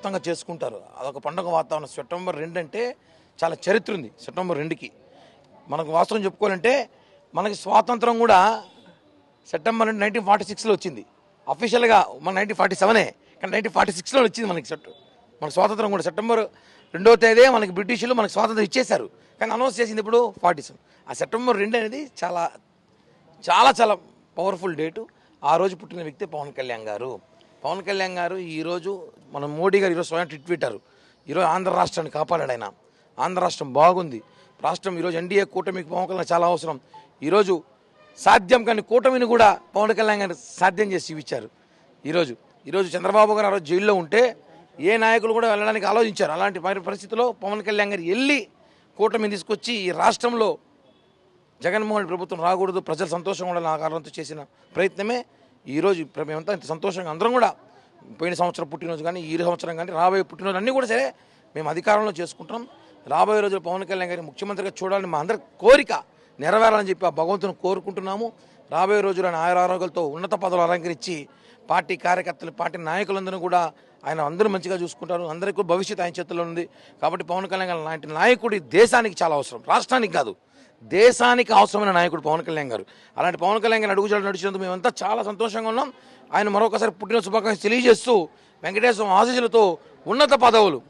అద్భుతంగా చేసుకుంటారు. అదొక పండుగ వాతావరణం. సెప్టెంబర్ రెండు అంటే చాలా చరిత్ర ఉంది. సెప్టెంబర్ రెండుకి. మనకు వాస్తవం చెప్పుకోవాలంటే మనకి స్వాతంత్రం కూడా సెప్టెంబర్ రెండు నైన్టీన్ ఫార్టీ సిక్స్లో వచ్చింది. అఫీషియల్గా మన నైన్టీన్ ఫార్టీ సెవెనే కానీ నైన్టీన్ ఫార్టీ సిక్స్లో వచ్చింది మనకి సెట్ మన స్వాతంత్రం కూడా. సెప్టెంబర్ రెండో తేదీ మనకి బ్రిటిషులు మనకి స్వాతంత్రం ఇచ్చేశారు. కానీ అనౌన్స్ చేసింది ఇప్పుడు ఫార్టీ సెవెన్ ఆ సెప్టెంబర్ రెండు అనేది చాలా చాలా చాలా పవర్ఫుల్ డేటు ఆ రోజు పుట్టిన వ్యక్తి పవన్ కళ్యాణ్ గారు. పవన్ కళ్యాణ్ గారు ఈరోజు మన మోడీ గారు ఈరోజు స్వయం ట్విట్ పెట్టారు. ఈరోజు ఆంధ్ర రాష్ట్రాన్ని కాపాడాడు ఆయన. ఆంధ్ర రాష్ట్రం బాగుంది. రాష్ట్రం ఈరోజు ఎన్డీఏ కూటమికి పవన్ కళ్యాణ్ చాలా అవసరం. ఈరోజు సాధ్యం కానీ కూటమిని కూడా పవన్ కళ్యాణ్ గారు సాధ్యం చేసి చూపించారు. ఈరోజు ఈరోజు చంద్రబాబు గారు ఆ రోజు జైల్లో ఉంటే ఏ నాయకులు కూడా వెళ్ళడానికి ఆలోచించారు. అలాంటి పరిస్థితిలో పవన్ కళ్యాణ్ గారు వెళ్ళి కూటమిని తీసుకొచ్చి ఈ రాష్ట్రంలో జగన్మోహన్ ప్రభుత్వం రాకూడదు. ప్రజలు సంతోషంగా ఉండాలని ఆ కారణంతో చేసిన ప్రయత్నమే ఈరోజు ప్ర- మేమంతా ఇంత సంతోషంగా అందరం కూడా పోయిన సంవత్సరం పుట్టినరోజు కానీ ఈ సంవత్సరం కానీ రాబోయే పుట్టినరోజు అన్నీ కూడా సరే మేము అధికారంలో చేసుకుంటున్నాం. రాబోయే రోజులు పవన్ కళ్యాణ్ గారిని ముఖ్యమంత్రిగా చూడాలని మా అందరి కోరిక నెరవేరాలని చెప్పి ఆ భగవంతుని కోరుకుంటున్నాము. రాబోయే రోజులు ఆయన ఆయురారోగ్యాలతో ఉన్నత పదవులు అలంకరించి పార్టీ కార్యకర్తలు పార్టీ నాయకులందరూ కూడా ఆయన అందరూ మంచిగా చూసుకుంటారు. అందరికీ కూడా భవిష్యత్తు ఆయన చేతుల్లో ఉంది. కాబట్టి పవన్ కళ్యాణ్ లాంటి నాయకుడి దేశానికి చాలా అవసరం. రాష్ట్రానికి కాదు. దేశానికి అవసరమైన నాయకుడు పవన్ కళ్యాణ్ గారు. అలాంటి పవన్ కళ్యాణ్ గారు అడుగుజాడు నడిచినందుకు మేమంతా చాలా సంతోషంగా ఉన్నాం. ఆయన మరొకసారి పుట్టిన శుభాకాంక్షలు తెలియజేస్తూ వెంకటేశ్వర ఆశీస్సులతో ఉన్నత పదవులు.